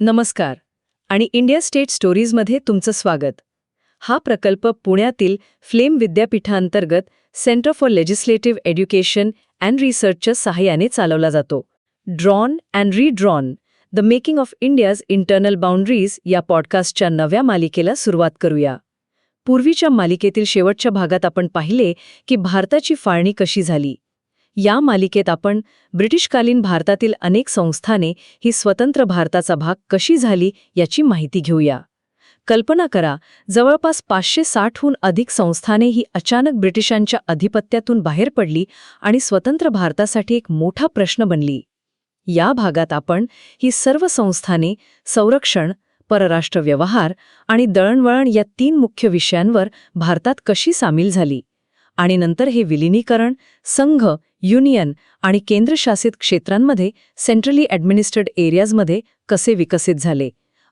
नमस्कार. आणि India state स्टोरीजमध्ये तुमचं स्वागत. हा प्रकल्प पुण्यातील फ्लेम विद्यापीठांतर्गत centre for legislative education and रिसर्चच्या सहाय्याने चालवला जातो. Drawn and redrawn the making of India's internal boundaries या पॉडकास्टच्या नव्या मालिकेला सुरुवात करूया. पूर्वीच्या मालिकेतील शेवटच्या भागात आपण पाहिले की भारताची फाळणी कशी झाली. या मालिकेत आपण ब्रिटिशकालीन भारतातील अनेक संस्थाने ही स्वतंत्र भारताचा भाग कशी झाली याची माहिती घेऊया. कल्पना करा जवळपास पाचशे साठहून अधिक संस्थाने ही अचानक ब्रिटिशांच्या अधिपत्यातून बाहेर पडली आणि स्वतंत्र भारतासाठी एक मोठा प्रश्न बनली. या भागात आपण ही सर्व संस्थाने संरक्षण परराष्ट्र व्यवहार आणि दळणवळण या तीन मुख्य विषयांवर भारतात कशी सामील झाली? आणि नंतर हे विलिनीकरण संघ युनियन आणि केंद्रशासित क्षेत्रांमध्ये सेंट्रली ॲडमिनिस्ट्रेड एरियाजमध्ये कसे विकसित झाले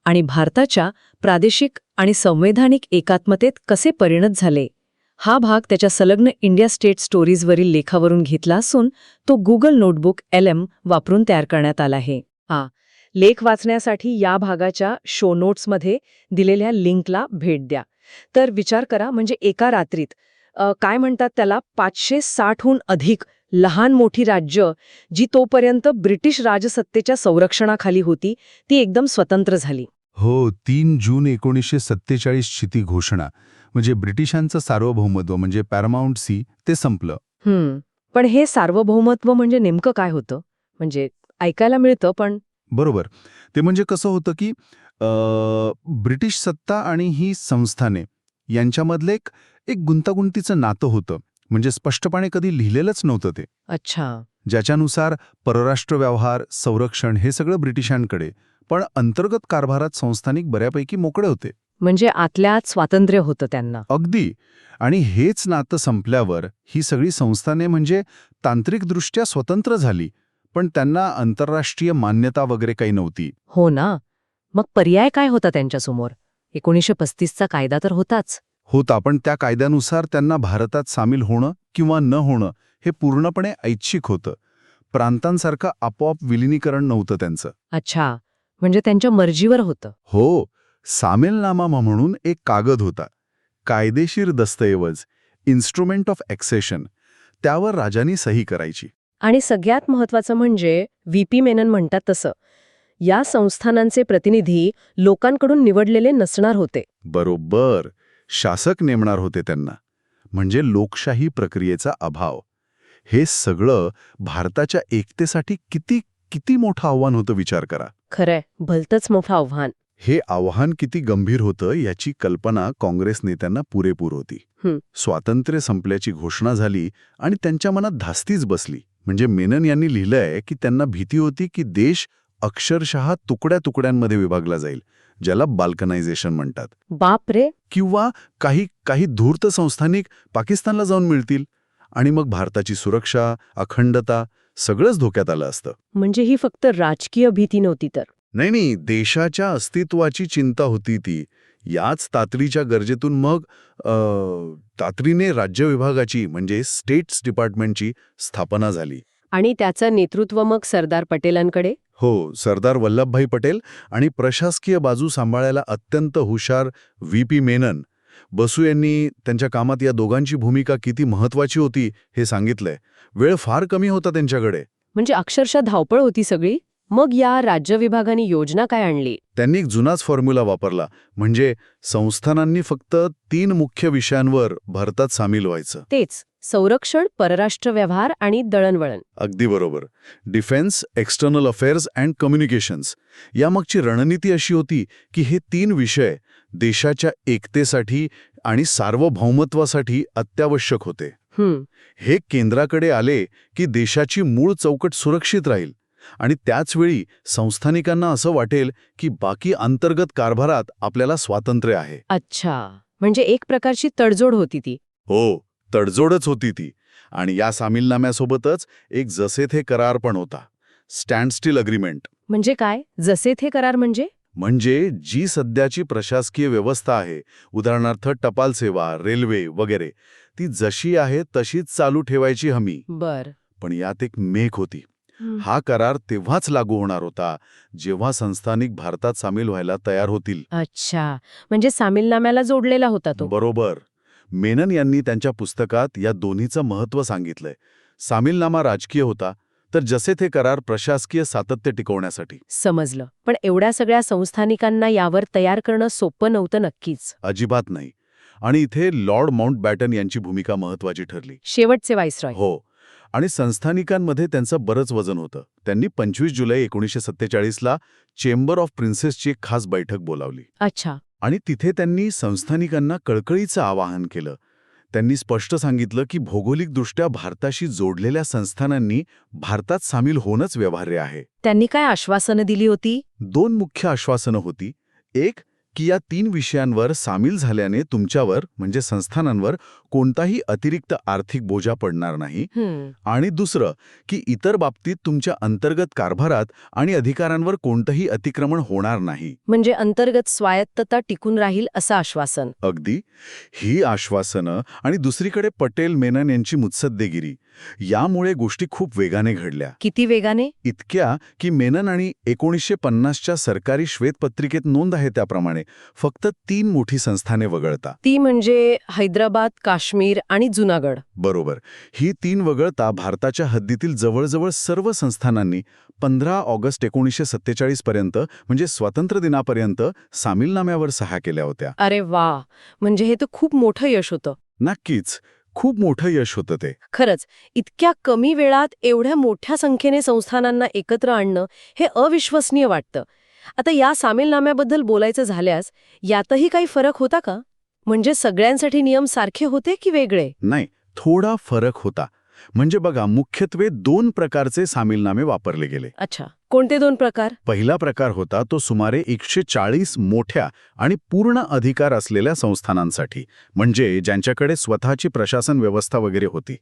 आणि भारताच्या प्रादेशिक आणि संवैधानिक एकात्मतेत कसे परिणत झाले? हा भाग त्याच्या संलग्न इंडिया स्टेट स्टोरीजवरील लेखावरून घेतला असून तो गुगल नोटबुक एल एम वापरून तयार करण्यात आला आहे. हा. लेख वाचण्यासाठी या भागाच्या शो नोट्समध्ये दिलेल्या लिंकला भेट द्या. तर विचार करा म्हणजे एका रात्रीत काय म्हणतात त्याला? पाचशे साठहून अधिक लहान मोठी राज्य जी तोपर्यंत ब्रिटिश राजसत्तेच्या संरक्षणाखाली होती ती एकदम स्वतंत्र झाली. हो तीन जून एकोणीसशे सत्तेचाळीसची ती घोषणा. म्हणजे ब्रिटिशांचं सार्वभौमत्व म्हणजे पॅरामाउंट सी ते संपलं. हम्म. पण हे सार्वभौमत्व म्हणजे नेमकं काय होतं? म्हणजे ऐकायला मिळतं पण बरोबर. ते म्हणजे कसं होतं की ब्रिटिश सत्ता आणि ही संस्थाने यांच्यामधलं एक एक गुंतागुंतीचं नातं होतं. म्हणजे स्पष्टपणे कधी लिहिलेलंच नव्हतं ते. अच्छा. ज्याच्यानुसार परराष्ट्र व्यवहार संरक्षण हे सगळं ब्रिटिशांकडे पण अंतर्गत कारभारात संस्थानिक बऱ्यापैकी मोकळे होते. म्हणजे आतल्या आत स्वातंत्र्य होतं त्यांना. अगदी. आणि हेच नातं संपल्यावर ही सगळी संस्थाने म्हणजे तांत्रिकदृष्ट्या स्वतंत्र झाली. पण त्यांना आंतरराष्ट्रीय मान्यता वगैरे काही नव्हती. हो ना. मग पर्याय काय होता त्यांच्यासमोर? एकोणीसशे पस्तीसचा कायदा तर होताच. होता पण त्या कायद्यानुसार त्यांना भारतात सामील होणं किंवा न होणं हे पूर्णपणे ऐच्छिक होतं. प्रांतांसारखं आपोआप विलिनीकरण नव्हतं त्यांचं. अच्छा म्हणजे त्यांच्या मर्जीवर होतं. हो सामीलनामा म्हणून एक कागद होता. कायदेशीर दस्तऐवज इन्स्ट्रुमेंट ऑफ एक्सेशन त्यावर राजांनी सही करायची. आणि सगळ्यात महत्वाचं म्हणजे व्ही. पी. मेनन म्हणतात तसं. या संस्थानांचे प्रतिनिधी लोकांकडून निवडलेले नसणार होते. बरोबर. शासक नेमणार होते त्यांना. म्हणजे लोकशाही प्रक्रियेचा अभाव. हे सगळं भारताच्या एकतेसाठी किती किती मोठं आव्हान होतं विचार करा. खरंय. भलतंच मोठं आव्हान. हे आव्हान किती गंभीर होतं याची कल्पना काँग्रेस नेत्यांना पुरेपूर होती. स्वातंत्र्य संपल्याची घोषणा झाली आणि त्यांच्या मनात धास्तीच बसली. म्हणजे मेनन यांनी लिहिलंय की त्यांना भीती होती की देश अक्षरशः तुकड्या तुकड्यांमध्ये विभागला जाईल. ज्याला बाल्कनायझेशन म्हणतात. बाप रे! किंवा काही काही धूर्त संस्थानिक पाकिस्तानला जाऊन मिळतील. आणि मग भारताची सुरक्षा अखंडता सगळंच धोक्यात आलं असतं. म्हणजे ही फक्त राजकीय भीती नव्हती तर. नाही नाही देशाच्या अस्तित्वाची चिंता होती ती. याच तातडीच्या गरजेतून मग तातडीने राज्य विभागाची म्हणजे स्टेट्स डिपार्टमेंटची स्थापना झाली. आणि त्याचं नेतृत्व मग सरदार पटेलांकडे? हो सरदार वल्लभभाई पटेल आणि प्रशासकीय बाजू सांभाळायला अत्यंत हुशार व्ही पी मेनन. बसू यांनी त्यांच्या कामात या दोघांची भूमिका किती महत्वाची होती हे सांगितलंय. वेळ फार कमी होता त्यांच्याकडे. म्हणजे अक्षरशः धावपळ होती सगळी? मग या राज्य विभागाने योजना काय आणली? त्यांनी एक जुनाच फॉर्म्युला वापरला म्हणजे संस्थानांनी फक्त तीन मुख्य विषयांवर भारतात सामील व्हायचं. तेच. संरक्षण परराष्ट्र व्यवहार आणि दळणवळण. अगदी बरोबर. Defence external affairs and communications. यामागची रणनीती अशी होती की हे तीन विषय देशाच्या एकतेसाठी आणि सार्वभौमत्वासाठी अत्यावश्यक होते. हे. केंद्राकडे आले की देशाची मूळ चौकट सुरक्षित राहील आणि त्याचवेळी संस्थानिकांना असं वाटेल की बाकी अंतर्गत कारभारात आपल्याला स्वातंत्र्य आहे. अच्छा. म्हणजे एक प्रकारची तडजोड होती ती. हो. तडजोडच होती ती आणि या सामीलनाम्यासोबतच एक जसे थे करार पण होता. Standstill agreement. म्हणजे काय? जसे थे करार म्हणजे? म्हणजे जी सध्याची प्रशासकीय व्यवस्था आहे उदाहरणार्थ टपाल सेवा रेल्वे वगैरे ती जशी आहे तशीच चालू ठेवायची हमी. बर. पण यात एक मेक होती. हा करार तेव्हाच लागू होणार होता जेव्हा संस्थानिक भारतात सामील व्हायला तयार होतील. अच्छा. म्हणजे सामीलनाम्याला जोडलेला होता तो. बरोबर. मेनन यांनी त्यांच्या पुस्तकात या दोन्हीचं महत्त्व सांगितलंय. सामीलनामा राजकीय होता तर जसे ते करार प्रशासकीय सातत्य टिकवण्यासाठी. समजलं. पण एवढ्या सगळ्या संस्थानिकांना यावर तयार करणं सोपं नव्हतं नक्कीच. अजिबात नाही. आणि इथे लॉर्ड माउंट बॅटन यांची भूमिका महत्वाची ठरली. शेवटचे वाईसरॉय हो. आणि संस्थानिकांमध्ये त्यांचं बरंच वजन होतं. त्यांनी पंचवीस जुलै एकोणीसशे सत्तेचाळीसला चेंबर ऑफ प्रिन्सेसची एक खास बैठक बोलावली. अच्छा. आणि तिथे त्यांनी संस्थानिकांना कळकळीचं आवाहन केलं. त्यांनी स्पष्ट सांगितलं की भौगोलिकदृष्ट्या भारताशी जोडलेल्या संस्थानांनी भारतात सामील होणंच व्यवहार्य आहे. त्यांनी काय आश्वासनं दिली होती? दोन मुख्य आश्वासनं होती. एक की या तीन विषयांवर सामील झाल्याने तुमच्यावर म्हणजे संस्थानांवर कोणताही अतिरिक्त आर्थिक बोजा पडणार नाही. आणि दुसरं की इतर बाबतीत तुमच्या अंतर्गत कारभारात आणि अधिकारांवर कोणतंही अतिक्रमण होणार नाही. म्हणजे अंतर्गत स्वायत्तता टिकून राहील असं आश्वासन. अगदी. ही आश्वासनं आणि दुसरीकडे पटेल मेनन यांची मुत्सद्देगिरी यामुळे गोष्टी खूप वेगाने घडल्या. किती वेगाने? इतक्या की मेनन आणि एकोणीसशे पन्नासच्या सरकारी श्वेतपत्रिकेत नोंद आहे त्याप्रमाणे. फक्त तीन मोठी संस्थाने वगळता. ती म्हणजे हैदराबाद काश्मीर आणि जुनागड. बरोबर. ही तीन वगळता भारताच्या हद्दीतील जवळजवळ सर्व संस्थानांनी पंधरा ऑगस्ट एकोणीसशे सत्तेचाळीस पर्यंत म्हणजे स्वातंत्र्यदिनापर्यंत सामीलनाम्यावर सह्या केल्या होत्या. अरे वा! म्हणजे हे तर खूप मोठं यश होतं. नक्कीच. खूप मोठं यश होतं ते. खरंच इतक्या कमी वेळात एवढ्या मोठ्या संख्येने संस्थानांना एकत्र आणणं हे अविश्वसनीय वाटतं. आता या सामीलनाम्याबद्दल बोलायचं झाल्यास यातही काही फरक होता का? म्हणजे सगळ्यांसाठी नियम सारखे होते की वेगळे? नाही थोडा फरक होता. म्हणजे बघा मुख्यत्वे दोन प्रकारचे सामीलनामे वापरले गेले. अच्छा कोणते दोन प्रकार? पहिला प्रकार होता तो सुमारे एकशे चाळीस मोठ्या आणि पूर्ण अधिकार असलेल्या संस्थानांसाठी म्हणजे ज्यांच्याकडे स्वतःची प्रशासन व्यवस्था वगैरे होती.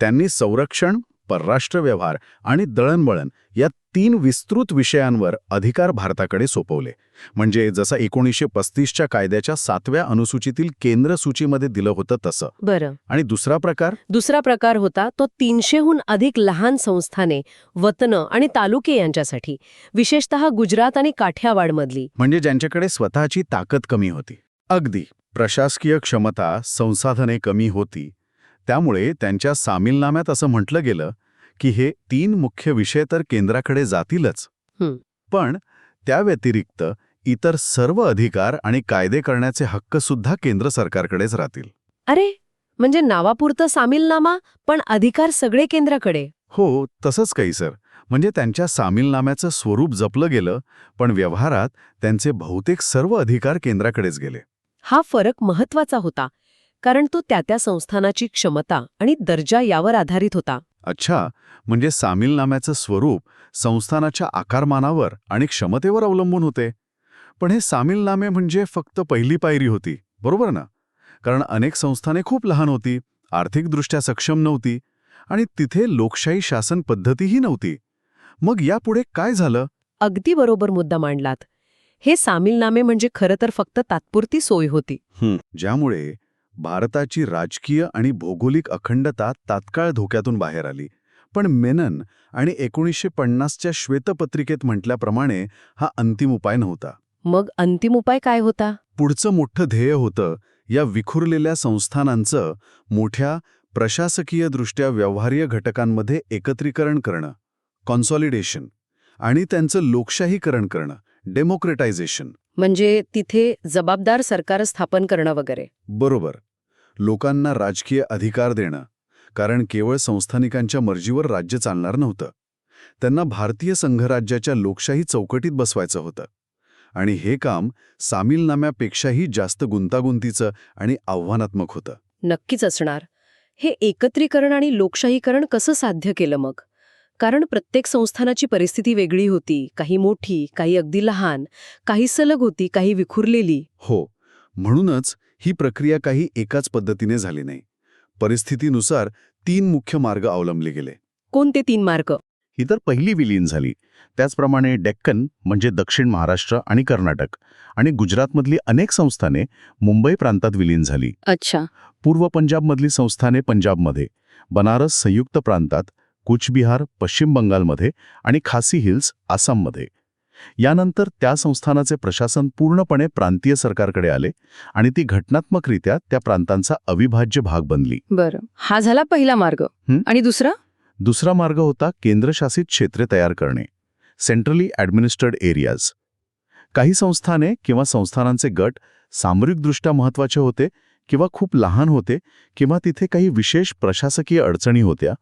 त्यांनी संरक्षण परराष्ट्र व्यवहार आणि दळणवळण या तीन विस्तृत विषयांवर अधिकार भारताकडे सोपवले. म्हणजे जसं एकोणीसशे पस्तीसच्या कायद्याच्या सातव्या अनुसूचीतील केंद्र सूचीमध्ये दिलं होतं तसं. बरं. आणि दुसरा प्रकार? दुसरा प्रकार होता तो तीनशेहून अधिक लहान संस्थाने वतनं आणि तालुके यांच्यासाठी विशेषतः गुजरात आणि काठियावाडमधली. म्हणजे ज्यांच्याकडे स्वतःची ताकद कमी होती. अगदी. प्रशासकीय क्षमता संसाधने कमी होती. त्यामुळे त्यांच्या सामीलनाम्यात असं म्हटलं गेलं की हे तीन मुख्य विषय तर केंद्राकडे जातीलच. पण त्या व्यतिरिक्त इतर सर्व अधिकार आणि कायदे करण्याचे हक्क सुद्धा केंद्र सरकारकडेच राहतील. अरे म्हणजे नावापुरतं सामीलनामा पण अधिकार सगळे केंद्राकडे. हो तसंच काही सर. म्हणजे त्यांच्या सामीलनाम्याचं स्वरूप जपलं गेलं पण व्यवहारात त्यांचे बहुतेक सर्व अधिकार केंद्राकडेच गेले. हा फरक महत्त्वाचा होता. कारण तो त्या त्या संस्थानाची क्षमता आणि दर्जा यावर आधारित होता. अच्छा म्हणजे सामीलनाम्याचं स्वरूप संस्थानाच्या आकारमानावर आणि क्षमतेवर अवलंबून होते. पण हे सामीलनामे म्हणजे फक्त पहिली पायरी होती बरोबर ना? कारण अनेक संस्थाने खूप लहान होती आर्थिकदृष्ट्या सक्षम नव्हती आणि तिथे लोकशाही शासन पद्धतीही नव्हती. मग यापुढे काय झालं? अगदी बरोबर मुद्दा मांडलात. हे सामीलनामे म्हणजे खरं तर फक्त तात्पुरती सोय होती. ज्यामुळे भारताची राजकीय आणि भौगोलिक अखंडता तात्काळ धोक्यातून बाहेर आली. पण मेनन आणि एकोणीसशे पन्नासच्या श्वेतपत्रिकेत म्हटल्याप्रमाणे हा अंतिम उपाय नव्हता. मग अंतिम उपाय काय होता? पुढचं मोठं ध्येय होतं या विखुरलेल्या संस्थानांचं मोठ्या प्रशासकीयदृष्ट्या व्यवहार्य घटकांमध्ये एकत्रीकरण करणं कॉन्सॉलिडेशन आणि त्यांचं लोकशाहीकरण करणं. डेमोक्रेटायझेशन. म्हणजे तिथे जबाबदार सरकार स्थापन करणं वगैरे. बरोबर. लोकांना राजकीय अधिकार देणं कारण केवळ संस्थानिकांच्या मर्जीवर राज्य चालणार नव्हतं. त्यांना भारतीय संघराज्याच्या लोकशाही चौकटीत बसवायचं होतं. आणि हे काम सामीलनाम्यापेक्षाही जास्त गुंतागुंतीचं आणि आव्हानात्मक होतं. नक्कीच असणार. हे एकत्रीकरण आणि लोकशाहीकरण कसं साध्य केलं मग? कारण प्रत्येक संस्थानाची परिस्थिती वेगळी होती. काही मोठी काही अगदी लहान काही सलग होती काही विखुरलेली. हो म्हणूनच ही प्रक्रिया काही एकाच पद्धतीने झाली नाही. परिस्थितीनुसार तीन मुख्य मार्ग अवलंबले गेले. कोणते तीन मार्ग? ही तर पहिली विलीन झाली. त्याचप्रमाणे डेक्कन म्हणजे दक्षिण महाराष्ट्र आणि कर्नाटक आणि गुजरातमधली अनेक संस्थाने मुंबई प्रांतात विलीन झाली. अच्छा. पूर्व पंजाबमधली संस्थाने पंजाबमध्ये बनारस संयुक्त प्रांतात कुचबिहार पश्चिम बंगालमध्ये आणि खासी हिल्स आसाममध्ये. यानंतर त्या संस्थानाचे प्रशासन पूर्णपणे प्रांतीय सरकारकडे आले आणि ती घटनात्मकरित्या त्या प्रांतांचा अविभाज्य भाग बनली. बरं. हा झाला पहिला मार्ग? आणि दुसरा? दुसरा मार्ग होता केंद्रशासित क्षेत्रे तयार करणे. Centrally administered areas. काही संस्थाने किंवा संस्थानांचे गट सामरिकदृष्ट्या महत्त्वाचे होते किंवा खूप लहान होते किंवा तिथे काही विशेष प्रशासकीय अडचणी होत्या.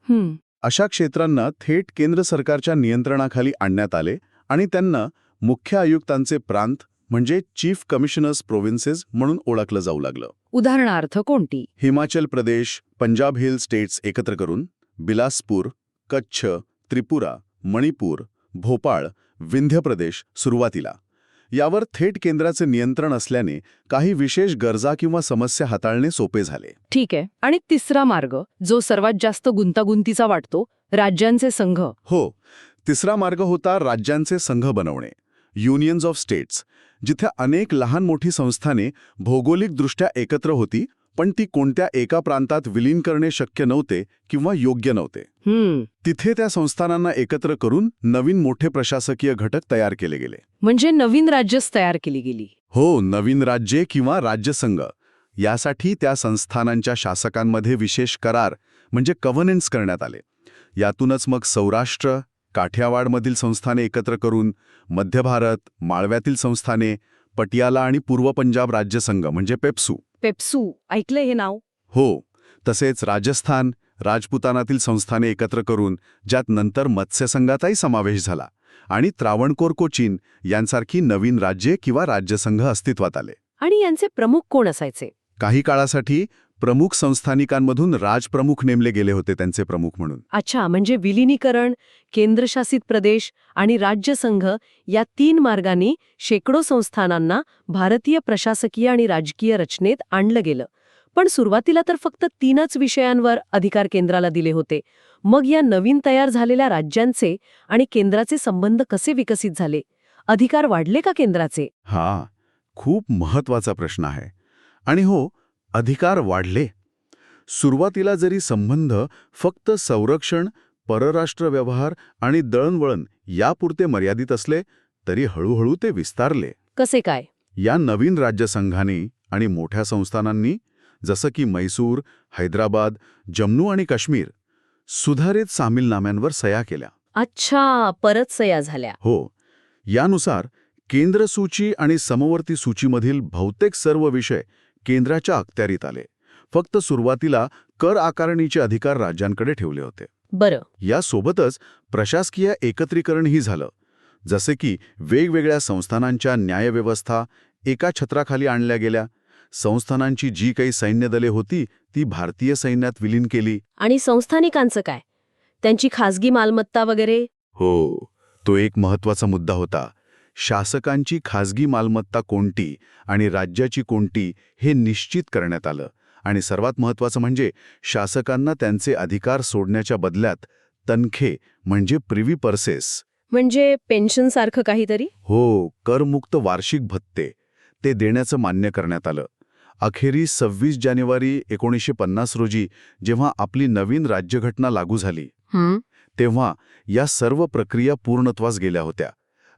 अशा क्षेत्रांना थेट केंद्र सरकारच्या नियंत्रणाखाली आणण्यात आले आणि त्यांना मुख्य आयुक्तांचे प्रांत म्हणजे चीफ कमिशनर्स प्रोव्हिन्सेस म्हणून ओळखलं जाऊ लागलं. उदाहरणार्थ कोणती? हिमाचल प्रदेश पंजाब हिल स्टेट्स एकत्र करून बिलासपूर कच्छ त्रिपुरा मणिपूर भोपाळ विंध्य प्रदेश सुरुवातीला. यावर थेट केंद्राचे नियंत्रण असल्याने काही विशेष गरजा किंवा समस्या हाताळणे सोपे झाले. ठीक आहे. आणि तिसरा मार्ग जो सर्वात जास्त गुंतागुंतीचा वाटतो राज्यांचे संघ. हो. तिसरा मार्ग होता राज्यांचे संघ बनवणे. युनियन्स ऑफ स्टेट्स जिथे अनेक लहान मोठी संस्थाने भौगोलिकदृष्ट्या एकत्र होती पण ती कोणत्या एका प्रांतात विलीन करणे शक्य नव्हते किंवा योग्य नव्हते. तिथे त्या संस्थानांना एकत्र करून नवीन मोठे प्रशासकीय घटक तयार केले गेले. म्हणजे नवीन राज्यच तयार केली गेली. हो नवीन राज्ये किंवा राज्यसंघ. यासाठी त्या संस्थानांच्या शासकांमध्ये विशेष करार म्हणजे कव्हनन्स करण्यात आले. यातूनच मग सौराष्ट्र काठियावाडमधील संस्थाने एकत्र करून मध्य भारत माळव्यातील संस्थाने पटियाला आणि पूर्व पंजाब राज्यसंघ म्हणजे पेप्सू. पेप्सू ऐकलंय हे नाव? हो तसेच राजस्थान राजपुतानातील संस्थाने एकत्र करून ज्यात नंतर मत्स्यसंघाचाही समावेश झाला आणि त्रावणकोर कोचीन यांसारखी नवीन राज्ये किंवा राज्यसंघ अस्तित्वात आले. आणि यांचे प्रमुख कोण असायचे? काही काळासाठी प्रमुख संस्थानिकांमधून राजप्रमुख नेमले गेले होते त्यांचे प्रमुख म्हणून. अच्छा म्हणजे विलिनीकरण केंद्रशासित प्रदेश आणि राज्यसंघ या तीन मार्गांनी शेकडो संस्थानांना भारतीय प्रशासकीय आणि राजकीय रचनेत आणलं गेलं. पण सुरुवातीला तर फक्त तीनच विषयांवर अधिकार केंद्राला दिले होते. मग या नवीन तयार झालेल्या राज्यांचे आणि केंद्राचे संबंध कसे विकसित झाले? अधिकार वाढले का केंद्राचे? हा खूप महत्त्वाचा प्रश्न आहे. आणि हो अधिकार वाढले. सुरुवातीला जरी संबंध फक्त संरक्षण परराष्ट्र व्यवहार आणि दळणवळण यापुरते मर्यादित असले तरी हळूहळू ते विस्तारले. कसे काय? या नवीन राज्यसंघांनी आणि मोठ्या संस्थानांनी जसं की मैसूर हैदराबाद जम्मू आणि काश्मीर सुधारित सामीलनाम्यांवर सया केल्या. अच्छा परत सया झाल्या. हो. यानुसार केंद्र सूची आणि समवर्ती सूचीमधील बहुतेक सर्व विषय केंद्राच्या अखत्यारीत आले. फक्त सुरुवातीला कर आकारणीचे अधिकार राज्यांकडे ठेवले होते. बरं. यासोबतच प्रशासकीय एकत्रीकरणही झालं. जसे की वेगवेगळ्या संस्थानांच्या न्यायव्यवस्था एका छत्राखाली आणल्या गेल्या. संस्थानांची जी काही सैन्यदले होती ती भारतीय सैन्यात विलीन केली. आणि संस्थानिकांचं काय? त्यांची खासगी मालमत्ता वगैरे? हो तो एक महत्त्वाचा मुद्दा होता. शासकांची खाजगी मालमत्ता कोणती आणि राज्याची कोणती हे निश्चित करण्यात आलं. आणि सर्वात महत्वाचं म्हणजे शासकांना त्यांचे अधिकार सोडण्याच्या बदल्यात तनखे म्हणजे प्रिव्ही पर्सेस. म्हणजे पेन्शन सारखं काहीतरी? हो करमुक्त वार्षिक भत्ते. ते देण्याचं मान्य करण्यात आलं. अखेरीस सव्वीस जानेवारी एकोणीसशे पन्नास रोजी जेव्हा आपली नवीन राज्यघटना लागू झाली तेव्हा या सर्व प्रक्रिया पूर्णत्वास गेल्या होत्या.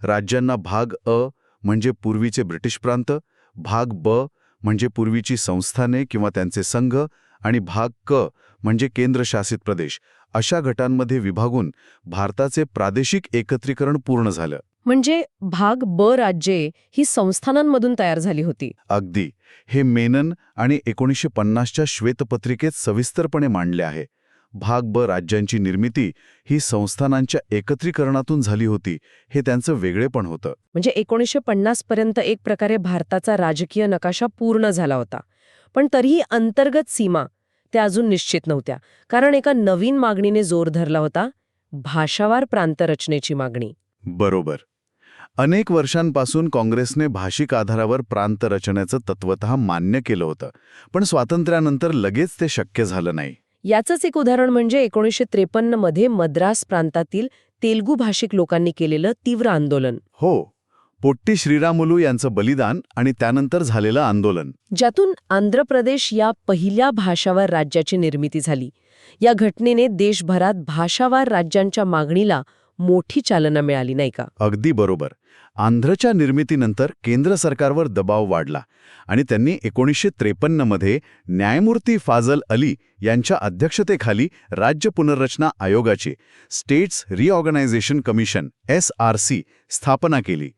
राज्यांना भाग अ म्हणजे पूर्वीचे ब्रिटिश प्रांत भाग ब म्हणजे पूर्वीची संस्थाने किंवा त्यांचे संघ आणि भाग क म्हणजे केंद्रशासित प्रदेश. अशा गटांमध्ये विभागून भारताचे प्रादेशिक एकत्रीकरण पूर्ण झालं. म्हणजे भाग ब राज्ये ही संस्थानांमधून तयार झाली होती. अगदी. हे मेनन आणि एकोणीसशे पन्नासच्या श्वेतपत्रिकेत सविस्तरपणे मांडले आहे. भाग ब राज्यांची निर्मिती ही संस्थानांच्या एकत्रीकरणातून झाली होती हे त्यांचं वेगळेपण होतं. म्हणजे एकोणीसशे पन्नास पर्यंत एक प्रकारे भारताचा राजकीय नकाशा पूर्ण झाला होता. पण तरीही अंतर्गत सीमा त्या अजून निश्चित नव्हत्या. कारण एका नवीन मागणीने जोर धरला होता भाषावार प्रांतरचनेची मागणी. बरोबर. अनेक वर्षांपासून काँग्रेसने भाषिक आधारावर प्रांत रचनेचं तत्वतः मान्य केलं होतं पण स्वातंत्र्यानंतर लगेच ते शक्य झालं नाही. याचंच एक उदाहरण म्हणजे एकोणीसशे त्रेपन्नमध्ये मद्रास प्रांतातील तेलुगू भाषिक लोकांनी केलेलं तीव्र आंदोलन. हो पोट्टी श्रीरामुलू यांचं बलिदान आणि त्यानंतर झालेलं आंदोलन. ज्यातून आंध्र प्रदेश या पहिल्या भाषावार राज्याची निर्मिती झाली. या घटनेने देशभरात भाषावार राज्यांच्या मागणीला मोठी चालना मिळाली नाही का? अगदी बरोबर. आंध्रच्या निर्मितीनंतर केंद्र सरकारवर दबाव वाढला आणि त्यांनी एकोणीसशे त्रेपन्नमध्ये न्यायमूर्ती फाजल अली यांच्या अध्यक्षतेखाली राज्य पुनर्रचना आयोगाचे states reorganisation commission S R C स्थापना केली.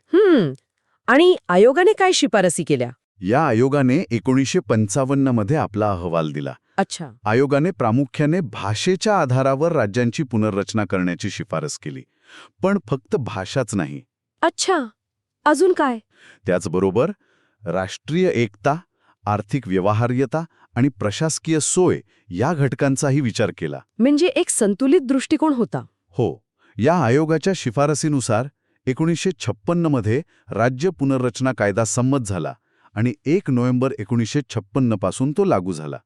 आणि आयोगाने काय शिफारसी केल्या? या आयोगाने एकोणीसशे पंचावन्नमध्ये आपला अहवाल दिला. अच्छा. आयोगाने प्रामुख्याने भाषेच्या आधारावर राज्यांची पुनर्रचना करण्याची शिफारस केली. पण फक्त भाषाच नाही. अच्छा. अजून काय? त्याचबरोबर राष्ट्रीय एकता आर्थिक व्यवहार्यता आणि प्रशासकीय सोय या घटकांचाही विचार केला. म्हणजे एक संतुलित दृष्टिकोन होता. हो. या आयोगाच्या शिफारसीनुसार एकोणीसशे छप्पन्नमध्ये राज्य पुनर्रचना कायदा संमत झाला आणि एक नोव्हेंबर एकोणीसशे छप्पन्नपासून तो लागू झाला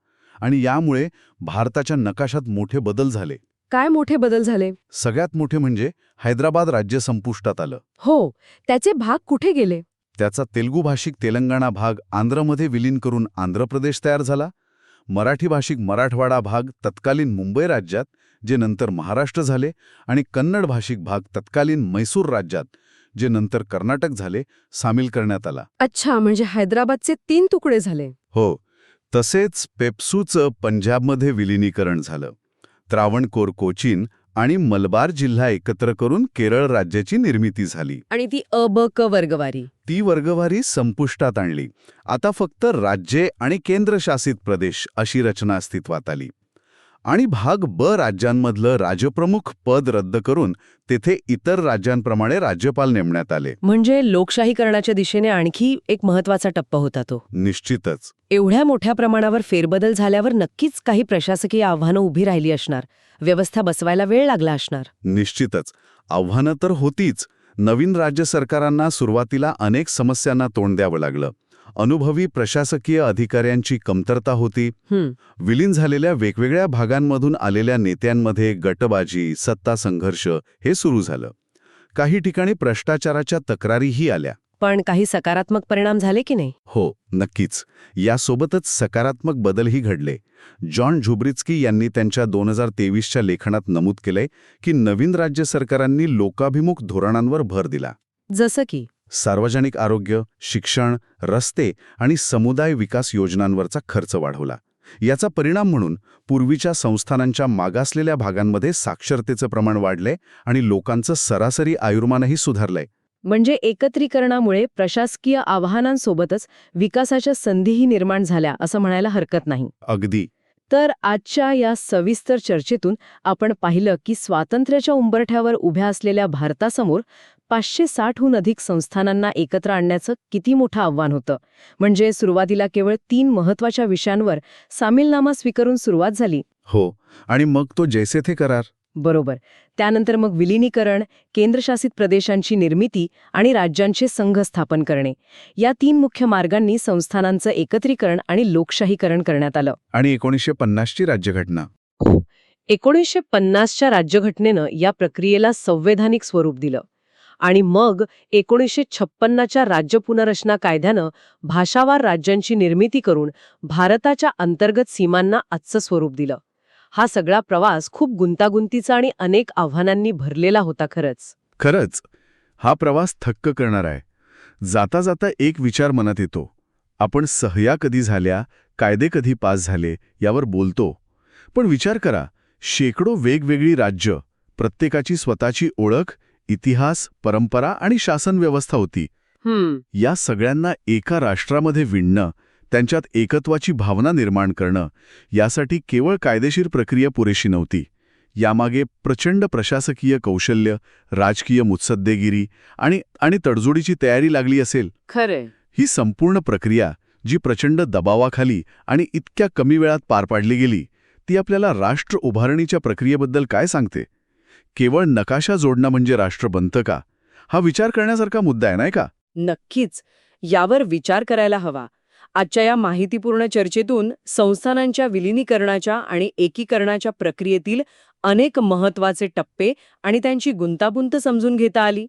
आणि यामुळे भारताच्या नकाशात मोठे बदल झाले. काय मोठे बदल झाले? सगळ्यात मोठे म्हणजे हैदराबाद राज्य संपुष्टात आलं. हो त्याचे भाग कुठे गेले? त्याचा तेलुगू भाषिक तेलंगणा भाग आंध्रमध्ये विलीन करून आंध्र प्रदेश तयार झाला. मराठी भाषिक मराठवाडा भाग तत्कालीन मुंबई राज्यात जे नंतर महाराष्ट्र झाले आणि कन्नड भाषिक भाग तत्कालीन मैसूर राज्यात जे नंतर कर्नाटक झाले सामील करण्यात आला. अच्छा म्हणजे हैदराबादचे तीन तुकडे झाले. हो तसेच पेप्सूचं पंजाबमध्ये विलिनीकरण झालं. त्रावणकोर कोचीन आणि मलबार जिल्हा एकत्र करून केरळ राज्याची निर्मिती झाली. आणि ती अ ब क वर्गवारी ती वर्गवारी संपुष्टात आणली. आता फक्त राज्ये आणि केंद्रशासित प्रदेश अशी रचना अस्तित्वात आली. आणि भाग ब राज्यांमधलं राजप्रमुख पद रद्द करून तेथे इतर राज्यांप्रमाणे राज्यपाल नेमण्यात आले. म्हणजे लोकशाहीकरणाच्या दिशेने आणखी एक महत्त्वाचा टप्पा होता तो. निश्चितच. एवढ्या मोठ्या प्रमाणावर फेरबदल झाल्यावर नक्कीच काही प्रशासकीय आव्हानं उभी राहिली असणार. व्यवस्था बसवायला वेळ लागला असणार. निश्चितच. आव्हानं तर होतीच. नवीन राज्य सरकारांना सुरुवातीला अनेक समस्यांना तोंड द्यावं लागलं. अनुभवी प्रशासकीय अधिकाऱ्यांची कमतरता होती. विलीन झालेल्या वेगवेगळ्या भागांमधून आलेल्या नेत्यांमध्ये गटबाजी सत्ता संघर्ष हे सुरू झालं. काही ठिकाणी भ्रष्टाचाराच्या तक्रारीही आल्या. पण काही सकारात्मक परिणाम झाले की नाही? हो नक्कीच. यासोबतच सकारात्मक बदलही घडले. जॉन झुब्रित्स्की यांनी त्यांच्या दोन हजार तेवीसच्या लेखनात नमूद केलंय की नवीन राज्य सरकारांनी लोकाभिमुख धोरणांवर भर दिला. जसं की? सार्वजनिक आरोग्य शिक्षण रस्ते आणि समुदाय विकास योजनांवरचा खर्च वाढवला. याचा परिणाम म्हणून पूर्वीच्या संस्थानांच्या मागासलेल्या भागांमध्ये साक्षरतेचं प्रमाण वाढलंय आणि लोकांचं सरासरी आयुर्मानही सुधारलंय. म्हणजे एकत्रीकरणामुळे प्रशासकीय आव्हानांसोबतच विकासाच्या संधीही निर्माण झाल्या असं म्हणायला हरकत नाही. अगदी. तर आजच्या या सविस्तर चर्चेतून आपण पाहिलं की स्वातंत्र्याच्या उंबरठ्यावर उभ्या असलेल्या भारतासमोर पाचशे साठहून अधिक संस्थानांना एकत्र आणण्याचं किती मोठं आव्हान होतं? म्हणजे सुरुवातीला केवळ तीन महत्त्वाच्या विषयांवर सामीलनामा स्वीकारून सुरुवात झाली. हो आणि मग तो जैसे थे करार. बरोबर. त्यानंतर मग विलिनीकरण केंद्रशासित प्रदेशांची निर्मिती आणि राज्यांचे संघ स्थापन करणे. या तीन मुख्य मार्गांनी संस्थानांचं एकत्रीकरण आणि लोकशाहीकरण करण्यात आलं. आणि एकोणीसशे पन्नासची राज्यघटना. एकोणीसशे पन्नासच्या राज्यघटनेनं या प्रक्रियेला संवैधानिक स्वरूप दिलं. आणि मग एकोणीसशे छप्पन्नच्या राज्य पुनर्रचना कायद्यानं भाषावार राज्यांची निर्मिती करून भारताच्या अंतर्गत सीमांना आजचं स्वरूप दिलं. हा सगळा प्रवास खूप गुंतागुंतीचा आणि अनेक आव्हानांनी भरलेला होता खरंच. खरंच? हा प्रवास थक्क करणार आहे. जाता जाता एक विचार मनात येतो. आपण सहया कधी झाल्या कायदे कधी पास झाले यावर बोलतो. पण विचार करा शेकडो वेगवेगळी राज्य प्रत्येकाची स्वतःची ओळख इतिहास परंपरा आणि शासन व्यवस्था होती. या सगळ्यांना एका राष्ट्रामध्ये विणणं त्यांच्यात एकत्वाची भावना निर्माण करणं यासाठी केवळ कायदेशीर प्रक्रिया पुरेशी नव्हती. यामागे प्रचंड प्रशासकीय कौशल्य राजकीय मुत्सद्देगिरी आणि आणि तडजोडीची तयारी लागली असेल. खरे ही संपूर्ण प्रक्रिया जी प्रचंड दबावाखाली आणि इतक्या कमी वेळात पार पाडली गेली ती आपल्याला राष्ट्र उभारणीच्या प्रक्रियेबद्दल काय सांगते? केवळ नकाशा जोडणं म्हणजे राष्ट्र बनतं का? हा विचार करण्यासारखा मुद्दा आहे नाही का? नक्कीच. यावर विचार करायला हवा. आजच्या या माहितीपूर्ण चर्चेतून संस्थानांच्या विलिनीकरणाच्या आणि एकीकरणाच्या प्रक्रियेतील अनेक महत्त्वाचे टप्पे आणि त्यांची गुंतागुंत समजून घेता आली.